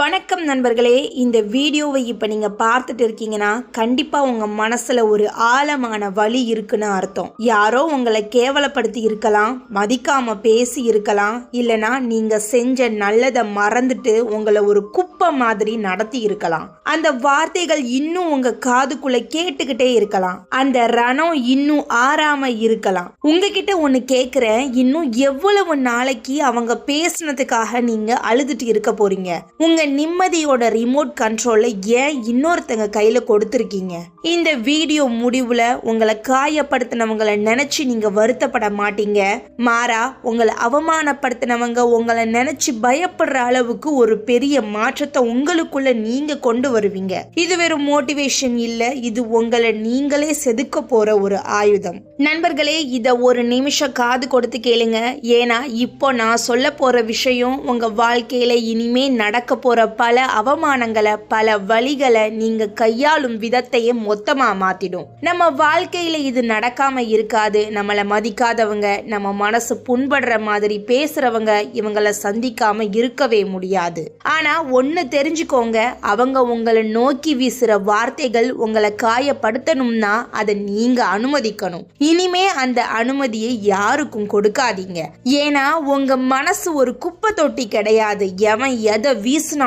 வணக்கம் நண்பர்களே. இந்த வீடியோவை இப்போ நீங்கள் பார்த்துட்டு இருக்கீங்கன்னா கண்டிப்பாக உங்கள் மனசில் ஒரு ஆழமான வழி இருக்குன்னு அர்த்தம். யாரோ உங்களை கேவலப்படுத்தி இருக்கலாம் மதிக்காம பேசி இருக்கலாம் இல்லைனா நீங்கள் செஞ்ச நல்லதை மறந்துட்டு உங்களை ஒரு குப்பை மாதிரி நடத்தி இருக்கலாம். அந்த வார்த்தைகள் இன்னும் உங்கள் காதுக்குள்ளே கேட்டுக்கிட்டே இருக்கலாம். அந்த ரணம் இன்னும் ஆறாம இருக்கலாம். உங்ககிட்ட ஒன்று கேட்குறேன் இன்னும் எவ்வளவு நாளைக்கு அவங்க பேசுனதுக்காக நீங்கள் அழுதுட்டு இருக்க போறீங்க? உங்க நிம்மதியோட ரிமோட் கண்ட்ரோலை ஏன் இன்னொருத்தங்க கையில கொடுத்துருக்கீங்க? இந்த வீடியோ முடிவுல உங்களை காயப்படுத்தினவங்களை நினைச்சு நீங்க வருத்தப்பட மாட்டீங்க. மாறா உங்களை அவமானப்படுத்தினவங்க உங்களை நினைச்சு பயப்படுற அளவுக்கு ஒரு பெரிய மாற்றத்தை உங்களுக்குள்ள நீங்க கொண்டு வருவீங்க. இது வெறும் மோட்டிவேஷன் இல்ல இது உங்களை நீங்களே செதுக்க போற ஒரு ஆயுதம். நண்பர்களே இத ஒரு நிமிஷம் காது கொடுத்து கேளுங்க. ஏன்னா இப்போ நான் சொல்ல போற விஷயம் உங்க வாழ்க்கையில இனிமே நடக்க போகிற பல அவமானங்களை பல வழிகளை நீங்கள் கையாளும் விதத்தையே மொத்தமாக மாற்றிடும் நம்ம வாழ்க்கையில் இது நடக்காம இருக்காது. நம்மளை மதிக்காதவங்க நம்ம மனசு புண்படுற மாதிரி பேசுறவங்க இவங்களை சந்திக்காமல் இருக்கவே முடியாது. ஆனால் ஒன்னு தெரிஞ்சுக்கோங்க அவங்க உங்களை நோக்கி வீசுகிற வார்த்தைகள் உங்களை காயப்படுத்தணும்னா அதை நீங்கள் அனுமதிக்கணும். இனிமே அந்த அனுமதியை யாருக்கும் கொடுக்காதீங்க. ஏன்னா உங்க மனசு ஒரு குப்பை தொட்டி கிடையாது. எவன் எதை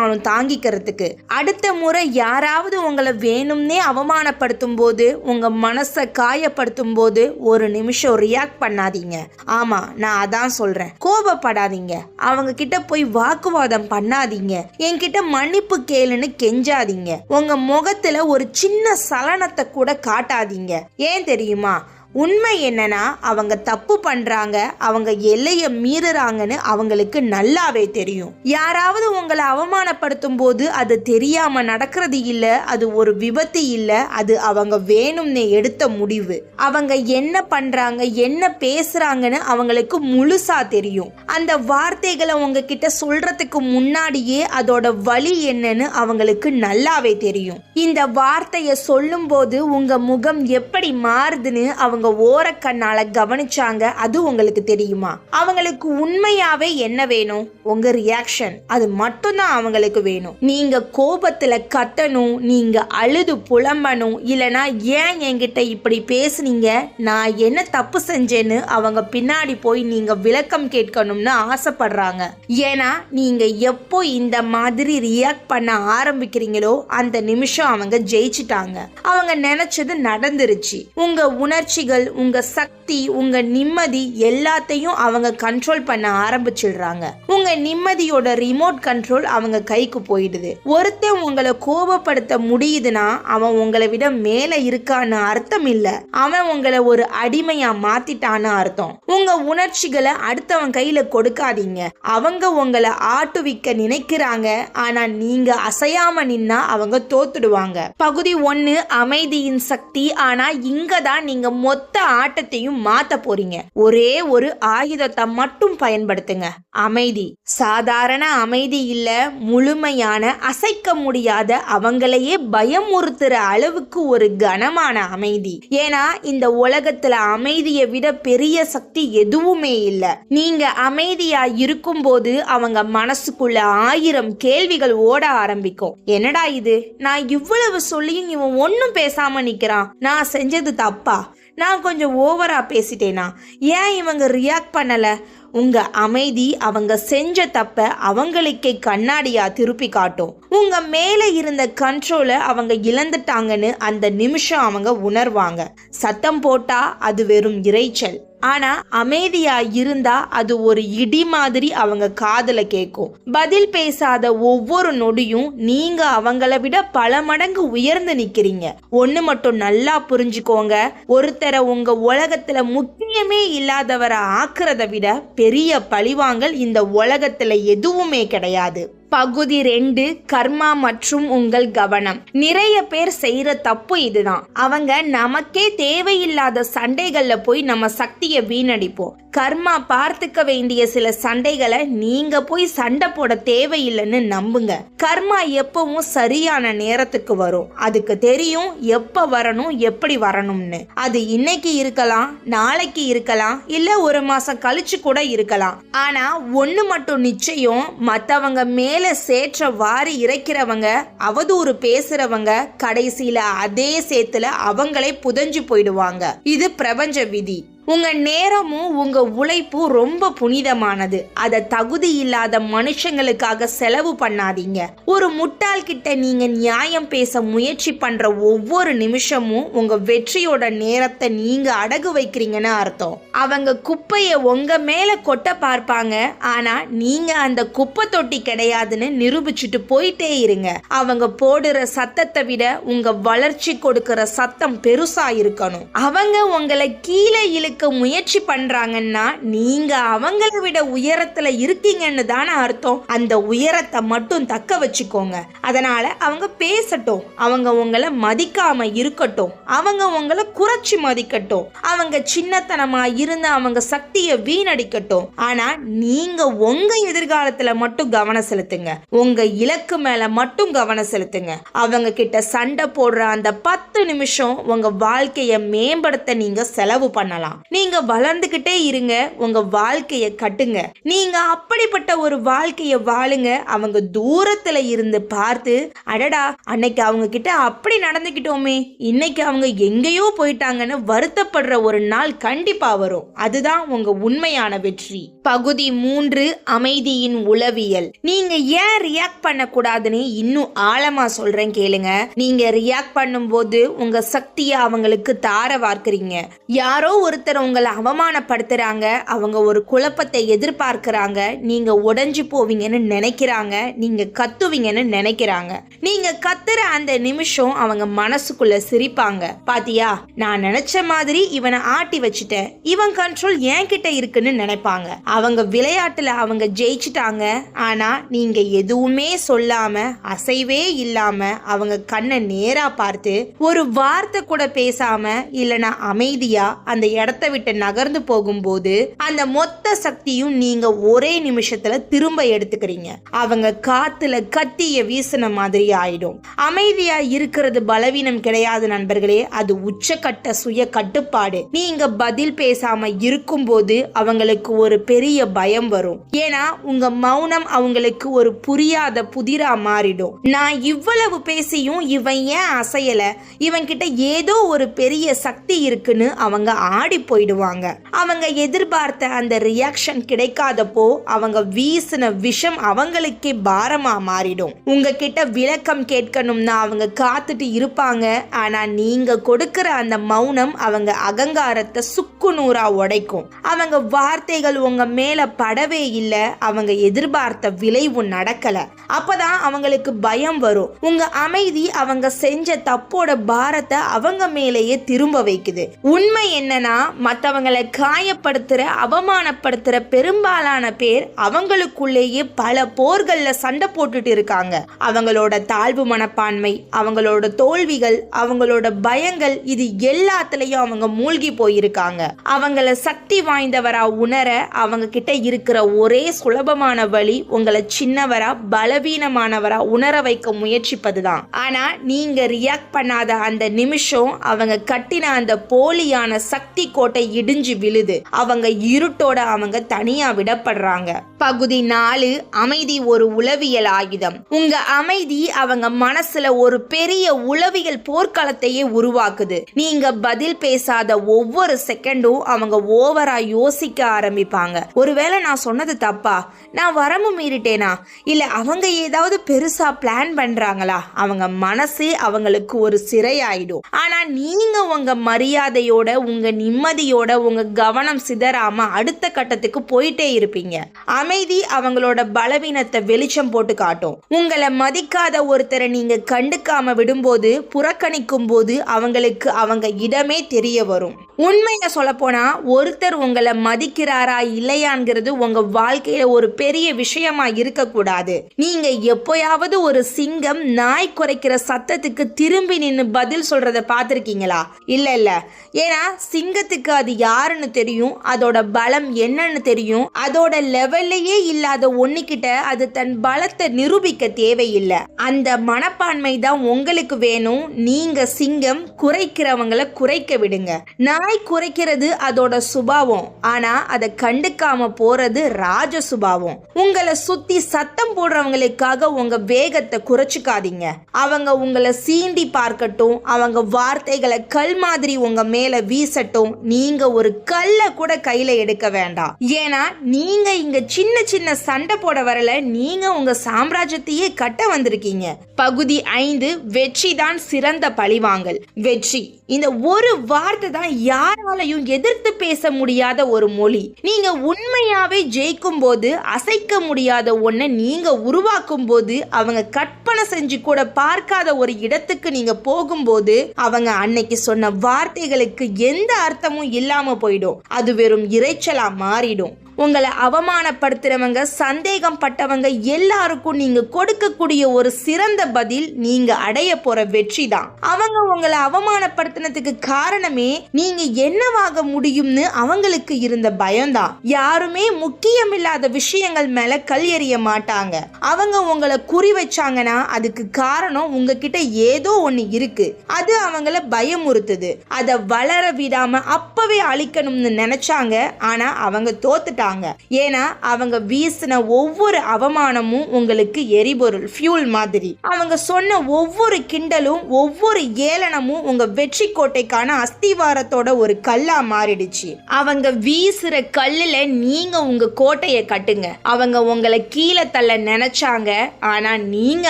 வீசினாலும் தாங்கிக்கிறதுக்கு. அடுத்த முறை யாராவது உங்களை வேணும்னே அவமானப்படுத்தும் போது உங்க மனசை காயப்படுத்தும் போது ஒரு நிமிஷம் ரியாக்ட் பண்ணாதீங்க. ஆமா நான் அதான் சொல்றேன். கோபப்படாதீங்க. அவங்க கிட்ட போய் வாக்குவாதம் பண்ணாதீங்க. என்கிட்ட மன்னிப்பு கேளுன்னு கெஞ்சாதீங்க. உங்க முகத்துல ஒரு சின்ன சலனத்தை கூட காட்டாதீங்க. ஏன் தெரியுமா? உண்மை என்னன்னா அவங்க தப்பு பண்றாங்க அவங்க எல்லையை மீறுறாங்கன்னு அவங்களுக்கு நல்லாவே தெரியும். யாராவது உங்களை அவமானப்படுத்தும் போது அது தெரியாம நடக்கிறது இல்ல அது ஒரு விபத்து இல்ல அது அவங்க வேணும்னு எடுத்த முடிவு. அவங்க என்ன பண்றாங்க என்ன பேசுறாங்கன்னு அவங்களுக்கு முழுசா தெரியும். அந்த வார்த்தைகளை உங்ககிட்ட சொல்றதுக்கு முன்னாடியே அதோட வழி என்னன்னு அவங்களுக்கு நல்லாவே தெரியும். இந்த வார்த்தையை சொல்லும்போது உங்க முகம் எப்படி மாறுதுன்னு அவங்க ஓரக்கண்ணால கவனிச்சாங்க அது உங்களுக்கு தெரியுமா? அவங்களுக்கு உண்மையாவே என்ன வேணும்? உங்க ரியாக்ஷன் அது மட்டும்தான் அவங்களுக்கு வேணும். நீங்க கோபத்துல கத்தணும் நீங்க அழுது புலம்பணும் இல்லனா ஏன் என்கிட்ட இப்படி பேசுனீங்க? நான் என்ன தப்பு செஞ்சேன்னு அவங்க பின்னாடி போய் நீங்க விளக்கம் கேட்கணும்னு ஆசைப்படுறாங்க. ஏன்னா நீங்க எப்போ இந்த மாதிரி ரியாக்ட் பண்ண ஆரம்பிக்கிறீங்களோ அந்த நிமிஷம் அவங்க ஜெயிச்சிட்டாங்க. அவங்க நினைச்சது நடந்துருச்சு. உங்க உணர்ச்சிகள் உங்க சக்தி உங்க நிம்மதி எல்லாத்தையும் அவங்க கண்ட்ரோல் பண்ண ஆரம்பிச்சிடுறாங்க. உங்க நிம்மதியோட ரிமோட் கண்ட்ரோல் அவங்க கைக்கு போயிடுது. ஒருத்தன் உங்களை கோபப்படுத்த முடியுதுன்னா அவன் உங்களை விட மேல இருக்கான்னு அர்த்தம் இல்ல. அவன் உங்களை ஒரு அடிமையா மாத்திட்டான்னு அர்த்தம். உங்க உணர்ச்சிகளை அடுத்தவன் கையில கொடுக்காதீங்க. அவங்க உங்களை ஆட்டுவிக்க நினைக்கிறாங்க ஆனா நீங்க அசையாம நின்னா அவங்க தோத்துடுவாங்க. பகுதி ஒன்னு அமைதியின் சக்தி. ஆனா இங்க தான் நீங்க மொத்த மொத்த ஆட்டத்தையும் மாத்த போறீங்க. ஒரே ஒரு ஆயுதத்தை மட்டும் பயன்படுத்துங்க. அமைதி. சாதாரண அமைதி இல்ல முழுமையான அசைக்க முடியாத அவங்களையே பயமுறுத்துற அளவுக்கு ஒரு கனமான அமைதி. ஏன்னா இந்த உலகத்துல அமைதியை விட பெரிய சக்தி எதுவுமே இல்ல. நீங்க அமைதியா இருக்கும்போது அவங்க மனசுக்குள்ள ஆயிரம் கேள்விகள் ஓட ஆரம்பிக்கும். என்னடா இது? நான் இவ்வளவு சொல்லியும் இவன் ஒன்னும் பேசாம நிக்கிறான். நான் செஞ்சது தப்பா? நான் கொஞ்சம் ஓவராக பேசிட்டேனா? ஏன் இவங்க ரியாக்ட் பண்ணலை? உங்க அமைதி அவங்க செஞ்ச தப்ப அவங்களுக்கே கண்ணாடியா திருப்பி காட்டும். உங்க மேலே இருந்த கண்ட்ரோலை அவங்க இழந்துட்டாங்கன்னு அந்த நிமிஷம் அவங்க உணர்வாங்க. சத்தம் போட்டா அது வெறும் இரைச்சல். ஆனா அமைதியா இருந்தா அது ஒரு இடி மாதிரி அவங்க காதில் கேட்கும் பதில் பேசாத ஒவ்வொரு நொடியும் நீங்க அவங்கள விட பல மடங்கு உயர்ந்து நிக்கிறீங்க. ஒண்ணு மட்டும் நல்லா புரிஞ்சுக்கோங்க. ஒருத்தரை உங்க உலகத்துல முக்கியமே இல்லாதவரை ஆக்குறத விட பெரிய பழிவாங்கல் இந்த உலகத்துல எதுவுமே கிடையாது. பகுதி ரெண்டு கர்மா மற்றும் உங்கள் கவனம். நிறைய பேர் செய்யற தப்பு இதுதான். அவங்க நமக்கே தேவையில்லாத சண்டைகள்ல போய் நம்ம சக்தியை வீணடிப்போம். கர்மா பார்த்துக்க வேண்டிய சில சண்டைகளை நீங்க போய் சண்டை போட தேவையில்லைன்னு நம்புங்க. கர்மா எப்பவும் சரியான நேரத்துக்கு வரும். அதுக்கு தெரியும் எப்ப வரணும் எப்படி வரணும்னு. அது இன்னைக்கு இருக்கலாம் நாளைக்கு இருக்கலாம் இல்ல ஒரு மாசம் கழிச்சு கூட இருக்கலாம். ஆனா ஒண்ணு மட்டும் நிச்சயம் மத்தவங்க மேல மேல சேற்ற வாரி இறைக்கிறவங்க அவதூறு பேசுறவங்க கடைசியில அதே சேத்துல அவங்களே புதஞ்சு போயிடுவாங்க. இது பிரபஞ்ச விதி. உங்கள் நேரமும் உங்கள் உழைப்பும் ரொம்ப புனிதமானது. அதை தகுதி இல்லாத மனுஷங்களுக்காக செலவு பண்ணாதீங்க. ஒரு முட்டாள் கிட்ட நியாயம் பேச முயற்சி பண்ணுற ஒவ்வொரு நிமிஷமும் உங்கள் வெற்றியோட நேரத்தை நீங்கள் அடகு வைக்கிறீங்கன்னு அர்த்தம். அவங்க குப்பையை உங்கள் மேலே கொட்ட பார்ப்பாங்க. ஆனால் நீங்கள் அந்த குப்பை தொட்டி கிடையாதுன்னு நிரூபிச்சுட்டு போயிட்டே இருங்க. அவங்க போடுற சத்தத்தை விட உங்கள் வளர்ச்சி கொடுக்கிற சத்தம் பெருசாக இருக்கணும். அவங்க உங்களை கீழே எடுக்க முயற்சி பண்றாங்கன்னா நீங்க அவங்கள விட உயரத்துல இருக்கீங்கன்னு தானே அர்த்தம். அந்த உயரத்தை மட்டும் தக்க வச்சுக்கோங்க. அதனால அவங்க பேசட்டும். அவங்க உங்களை மதிக்காம இருக்கட்டும். அவங்க உங்களை குறைச்சி மதிக்கட்டும். அவங்க சின்னத்தனமா இருந்து அவங்க சக்தியை வீணடிக்கட்டும். ஆனா நீங்க உங்க எதிர்காலத்துல மட்டும் கவனம் செலுத்துங்க. உங்க இலக்கு மேல மட்டும் கவனம் செலுத்துங்க. அவங்க கிட்ட சண்டை போடுற அந்த பத்து நிமிஷம் உங்க வாழ்க்கையை மேம்படுத்த நீங்க செலவு பண்ணலாம். நீங்க வளர்ந்துகிட்டே இருங்க உங்க வாழ்க்கைய கட்டுங்க. நீங்க அப்படிப்பட்ட ஒரு வாழ்க்கைய வாழுங்க. அவங்க தூரத்துல இருந்து பார்த்து அடடா அன்னைக்கு அவங்க கிட்ட அப்படி நடந்துகிட்டோமே இன்னைக்கு அவங்க எங்கேயோ போயிட்டாங்கன்னு வருத்தப்படுற ஒரு நாள் கண்டிப்பா வரும். அதுதான் உங்க உண்மையான வெற்றி. பகுதி மூன்று அமைதியின் உளவியல். நீங்க ஏன் ரியாக்ட் பண்ணக்கூடாதுன்னு இன்னும் ஆழமா சொல்றேன் கேளுங்க. நீங்க ரியாக்ட் பண்ணும்போது உங்க சக்தியை அவங்களுக்கு தார வார்க்கிறீங்க. யாரோ ஒருத்தர் உங்களை அவமானப்படுத்துறாங்க அவங்க ஒரு குழப்பத்தை எதிர்பார்க்குறாங்க நீங்க உடஞ்சி போவீங்கன்னு நினைக்கிறாங்க நீங்க கத்துவீங்கன்னு நினைக்கிறாங்க. நீங்க கத்துற அந்த நிமிஷம் அவங்க மனசுக்குள்ள சிரிப்பாங்க. பாத்தியா நான் நினைச்ச மாதிரி இவனை ஆட்டி வச்சுட்டேன். இவன் கண்ட்ரோல் என்கிட்ட இருக்குன்னு நினைப்பாங்க. அவங்க விளையாட்டுல அவங்க ஜெயிச்சிட்டாங்க. ஆனா நீங்க எதுவுமே சொல்லாம அசைவே இல்லாம அவங்க கண்ணை நேரா பார்த்து ஒரு வார்த்தை கூட பேசாம இல்லனா அமைதியா அந்த இடத்த விட்டு நகர்ந்து போகும்போது அந்த மொத்த சக்தியும் நீங்க ஒரே நிமிஷத்துல திரும்ப எடுத்துக்கிறீங்க. அவங்க காத்துல கத்திய வீசின மாதிரி ஆயிடும். அமைதியா இருக்கிறது பலவீனம் கிடையாது நண்பர்களே. அது உச்சக்கட்ட சுய கட்டுப்பாடு. நீங்க பதில் பேசாம இருக்கும்போது அவங்களுக்கு ஒரு பெரிய பயம் வரும். ஏன்னா உங்க மௌனம் அவங்களுக்கு ஒரு புரியாத புதிரா மாறிடும். நான் இவ்வளவு பேசியும் இவன் ஏன் அசையல? இவன் கிட்ட ஏதோ ஒரு பெரிய சக்தி இருக்குன்னு அவங்க ஆடி போயிடுவாங்க. அவங்க எதிர்பார்த்த அந்த ரியாக்ஷன் கிடைக்காதப்போ அவங்க வீசின விஷம் அவங்களுக்கே பாரமா மாறிடும். உங்ககிட்ட விளக்கம் கேட்கணும்னா அவங்க காத்துட்டு இருப்பாங்க. ஆனா நீங்க கொடுக்கிற அந்த மௌனம் அவங்க அகங்காரத்தை சுக்கு நூறா உடைக்கும். அவங்க வார்த்தைகள் உங்க மேல படவே இல்லை. அவங்க எதிர்பார்த்த விளைவு நடக்கல. அப்பதான் அவங்களுக்கு பயம் வரும். உங்க அமைதி அவங்க செஞ்ச தப்போட பாரத்தை அவங்க மேலேயே திரும்ப வைக்குது. உண்மை என்னன்னா மற்றவங்களை காயப்படுத்துகிற அவமானப்படுத்துகிற பெரும்பாலான பேர் அவங்களுக்குள்ளேயே பல போர்களில் சண்டை போட்டுட்டு இருக்காங்க. அவங்களோட தாழ்வு மனப்பான்மை அவங்களோட தோல்விகள் அவங்களோட பயங்கள் இது எல்லாத்துலேயும் அவங்க மூழ்கி போயிருக்காங்க. அவங்கள சக்தி வாய்ந்தவரா உணர அவங்க கிட்ட இருக்கிற ஒரே சுலபமான வழி உங்களை சின்னவரா பலவீனமானவரா உணர வைக்க முயற்சிப்பது தான் ஆனால் நீங்கள் ரியாக்ட் பண்ணாத அந்த நிமிஷம் அவங்க கட்டின அந்த போலியான சக்தி கோட்டை இடிஞ்சு விழுது. அவங்க இருட்டோட அவங்க தனியா விடப்படுறாங்க. பகுதி நாலு அமைதி ஒரு உளவியல் ஆயுதம். உங்க அமைதி அவங்க மனசுல ஒரு பெரிய உளவியல் போர்க்களத்தையே உருவாக்குது. நீங்க பதில் பேசாத ஒவ்வொரு செகண்டும் அவங்க ஓவரா யோசிக்க ஆரம்பிப்பாங்க. ஒருவேளை நான் சொன்னது தப்பா? நான் வரம்பு மீறிட்டேனா? இல்ல அவங்க ஏதாவது பெருசா பிளான் பண்றாங்களா? அவங்க மனசு அவங்களுக்கு ஒரு சிறையாயிடும். ஆனா நீங்க உங்க மரியாதையோட உங்க நிம்மதி நிம்மதியோட உங்க கவனம் சிதறாம அடுத்த கட்டத்துக்கு போயிட்டே இருப்பீங்க. அமைதி அவங்களோட பலவீனத்தை வெளிச்சம் போட்டு காட்டும். உங்களை மதிக்காத ஒருத்தரை நீங்க கண்டுக்காம விடும்போது புறக்கணிக்கும் போது அவங்களுக்கு அவங்க இடமே தெரிய வரும். உண்மையை சொல்லப்போனா ஒருத்தர் உங்களை மதிக்கிறாரா இல்லையாங்கிறது உங்க வாழ்க்கையில ஒரு பெரிய விஷயமா இருக்கக்கூடாது. நீங்க எப்போயாவது ஒரு சிங்கம் நாய் குறைக்கிற சத்தத்துக்கு திரும்பி நின்று பதில் சொல்றத பார்த்துருக்கீங்களா? இல்ல இல்ல. ஏன்னா சிங்கத்துக்கு அது யாருன்னு தெரியும் அதோட பலம் என்னன்னு தெரியும் அதோட லெவல்லையே இல்லாத ஒண்ணுகிட்ட அது தன் பலத்தை நிரூபிக்க தேவையில்லை. அந்த மனப்பான்மை தான் உங்களுக்கு வேணும். நீங்க சிங்கம் குறைக்கிறவங்களை குறைக்க விடுங்க. நாய் குறைக்கிறது அதோட சுபாவம். ஆனா அதை கண்டுக்காம போறது ராஜ சுபாவம். உங்களை சுத்தி சத்தம் போடுறவங்களுக்காக உங்க வேகத்தை குறைச்சிக்காதீங்க. அவங்க உங்களை சீண்டி பார்க்கட்டும். அவங்க வார்த்தைகளை கல் மாதிரி உங்க மேல வீசட்டும். நீங்க ஒரு கல்லை கூட கையில எடுக்க வேண்டாம். ஏன்னா நீங்க இங்க சின்ன சின்ன சண்டை போட வரல. நீங்க உங்க சாம்ராஜ்யத்தையே கட்ட வந்திருக்கீங்க. பகுதி ஐந்து வெற்றி தான் சிறந்த பழிவாங்கல். வெற்றி இந்த ஒரு வார்த்தை தான் யாராலையும் எதிர்த்து பேச முடியாத ஒரு மொழி. நீங்க உண்மையாவே ஜெயிக்கும் போது அசைக்க முடியாத ஒன்றை நீங்க உருவாக்கும் போது அவங்க கற்பனை செஞ்சு கூட பார்க்காத ஒரு இடத்துக்கு நீங்க போகும்போது அவங்க அன்னைக்கு சொன்ன வார்த்தைகளுக்கு எந்த அர்த்தமும் இல்லாம போயிடும். அது வெறும் இறைச்சலா மாறிடும். உங்களை அவமானப்படுத்துறவங்க சந்தேகம் பட்டவங்க எல்லாருக்கும் நீங்கள் கொடுக்கக்கூடிய ஒரு சிறந்த பதில் நீங்கள் அடைய போகிற வெற்றி தான். அவங்க உங்களை அவமானப்படுத்தினதுக்கு காரணமே நீங்கள் என்னவாக முடியும்னு அவங்களுக்கு இருந்த பயம்தான் யாருமே முக்கியமில்லாத விஷயங்கள் மேலே கல் எறிய மாட்டாங்க. அவங்க உங்களை குறி வச்சாங்கன்னா அதுக்கு காரணம் உங்ககிட்ட ஏதோ ஒன்று இருக்கு. அது அவங்கள பயமுறுத்துது. அதை வளர விடாமல் அப்பவே அழிக்கணும்னு நினச்சாங்க. ஆனால் அவங்க தோத்துட்டாங்க. ஏன்னா அவங்க வீசின ஒவ்வொரு அவமானமும் உங்களுக்கு எரிபொருள் ஃபியூல் மாதிரி. அவங்க சொன்ன ஒவ்வொரு கிண்டலும் ஒவ்வொரு ஏளனமும் உங்க வெற்றி கோட்டைக்கான அஸ்திவாரத்தோட ஒரு கல்லா மாறிடுச்சு. அவங்க வீசுற கல்லுல நீங்க உங்க கோட்டையை கட்டுங்க. அவங்க உங்களை கீழே தள்ள நினைச்சாங்க. ஆனா நீங்க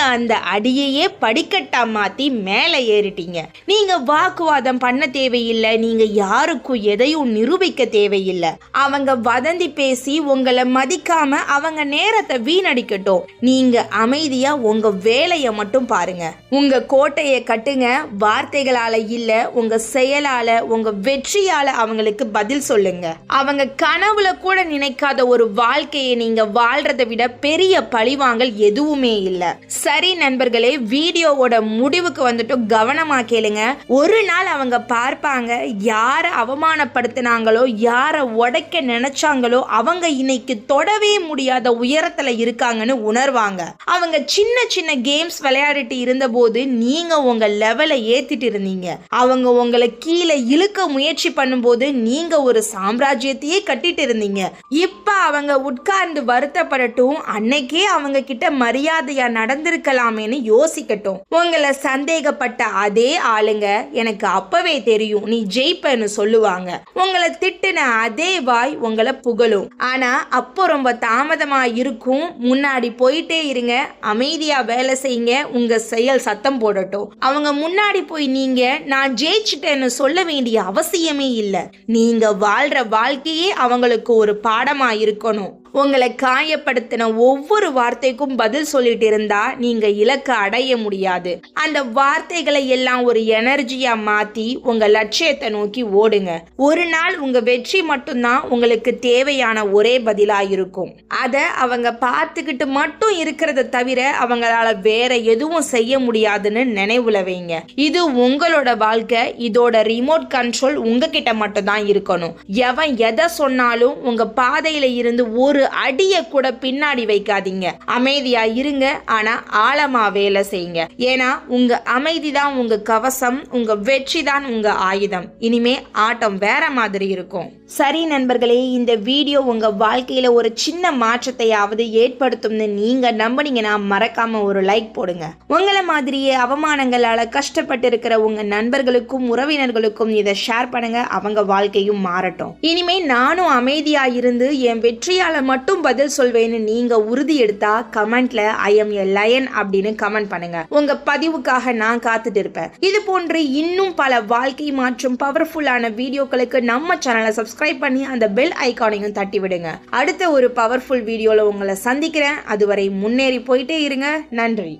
அந்த அடியையே படிக்கட்டா மாத்தி மேலே ஏறிட்டீங்க. நீங்க வாக்குவாதம் பண்ண தேவையில்லை. நீங்க யாருக்கும் எதையும் நிரூபிக்க தேவையில்லை. அவங்க வதந்தி பேசி உங்களை மதிக்காம அவங்க நேரத்தை வீணடிக்கட்டும். நீங்க அமைதியா உங்க வேலையை மட்டும் பாருங்க. உங்க கோட்டையை கட்டுங்க. வார்த்தைகளால இல்ல உங்க செயலால உங்க வெற்றியால அவங்களுக்கு பதில் சொல்லுங்க. அவங்க கனவுல கூட நினைக்காத ஒரு வாழ்க்கையை நீங்க வாழ்றதை விட பெரிய பழிவாங்கல் எதுவுமே இல்ல. சரி நண்பர்களே வீடியோவோட முடிவுக்கு வந்துட்டு கவனமா கேளுங்க. ஒரு நாள் அவங்க பார்ப்பாங்க யார அவமானப்படுத்தினாங்களோ யார உடைக்க நினைச்சாங்களோ அவங்க இன்னைக்கு தொடவே முடியாத உயரத்துல இருக்காங்கன்னு உணர்வாங்க. அவங்க சின்ன சின்ன கேம்ஸ் விளையாடிட்டு இருந்தபோது நீங்க உங்க லெவலை ஏத்திட்டு இருந்தீங்க. அவங்க உங்களை கீழே இழுக்க முயற்சி பண்ணும்போது நீங்க ஒரு சாம்ராஜ்யத்தையே கட்டிட்டு இருந்தீங்க. இப்ப அவங்க உட்கார்ந்து வருத்தப்படட்டும் அன்னைக்கே அவங்க கிட்ட மரியாதையா நடந்திருக்கலாமேன்னு யோசிக்கட்டும். உங்களை சந்தேகப்பட்ட அதே ஆளுங்க எனக்கு அப்பவே தெரியும் நீ ஜெயிப்பன்னு சொல்லுவாங்க. உங்களை திட்டுன அதே வாய் உங்களை புகழும். ஆனா அப்போ ரொம்ப தாமதமா இருக்கும் முன்னாடி போயிட்டே இருங்க. அமைதியா வேலை செய்யுங்க. உங்க செயல் சத்தம் போடட்டும். அவங்க முன்னாடி போய் நீங்க நான் ஜெயிச்சிட்டேன்னு சொல்ல வேண்டிய அவசியமே இல்லை. நீங்க வாழ்ற வாழ்க்கையே அவங்களுக்கு ஒரு பாடமா இருக்கணும் உங்களை காயப்படுத்தின ஒவ்வொரு வார்த்தைக்கும் பதில் சொல்லிட்டு இருந்தா நீங்க இலக்கை அடைய முடியாது. அந்த வார்த்தைகளை எல்லாம் ஒரு எனர்ஜியா மாத்தி உங்க லட்சியத்தை நோக்கி ஓடுங்க. ஒரு நாள் உங்க வெற்றி மட்டும்தான் உங்களுக்கு தேவையான ஒரே பதிலா இருக்கும் அத அவங்க பார்த்துக்கிட்டு மட்டும் இருக்கிறத தவிர அவங்களால வேற எதுவும் செய்ய முடியாதுன்னு நினைவுல வைங்க. இது உங்களோட வாழ்க்கை. இதோட ரிமோட் கண்ட்ரோல் உங்ககிட்ட மட்டும்தான் இருக்கணும். எவன் எதை சொன்னாலும் உங்க பாதையில இருந்து ஒரு ஒரு அடிய கூட பின்னாடி வைக்காதீங்க. அமைதியா இருங்க ஆனா ஆழமா வேலை செய்யுங்க. ஏன்னா உங்க அமைதி தான் உங்க கவசம் உங்க வெற்றி தான் உங்க ஆயுதம். இனிமே ஆட்டம் வேற மாதிரி இருக்கும். சரி நண்பர்களே இந்த வீடியோ உங்க வாழ்க்கையில ஒரு சின்ன மாற்றத்தையாவது ஏற்படுத்தும்னு நீங்க நம்பினீங்கன்னா மறக்காம ஒரு லைக் போடுங்க. உங்களை மாதிரியே அவமானங்களால கஷ்டப்பட்டு இருக்கிற உங்க நண்பர்களுக்கும் உறவினர்களுக்கும் இதை ஷேர் பண்ணுங்க. அவங்க வாழ்க்கையும் மாறட்டும். இனிமே நானும் அமைதியா இருந்து என் வெற்றியால மட்டும் பதில் சொல்வேன்னு நீங்க உறுதி எடுத்தா கமெண்ட்ல ஐ எம் எ லயன் அப்படின்னு கமெண்ட் பண்ணுங்க. உங்க பதிவுக்காக நான் காத்துட்டு இருப்பேன். இது போன்று இன்னும் பல வாழ்க்கை மாற்றும் பவர்ஃபுல்லான வீடியோக்களுக்கு நம்ம சேனலை சப்ஸ்கிரைப் பண்ணி அந்த பெல் ஐக்கானையும் தட்டி விடுங்க. அடுத்த ஒரு பவர்ஃபுல் வீடியோல உங்களை சந்திக்கிறேன். அதுவரை முன்னேறி போயிட்டே இருங்க. நன்றி.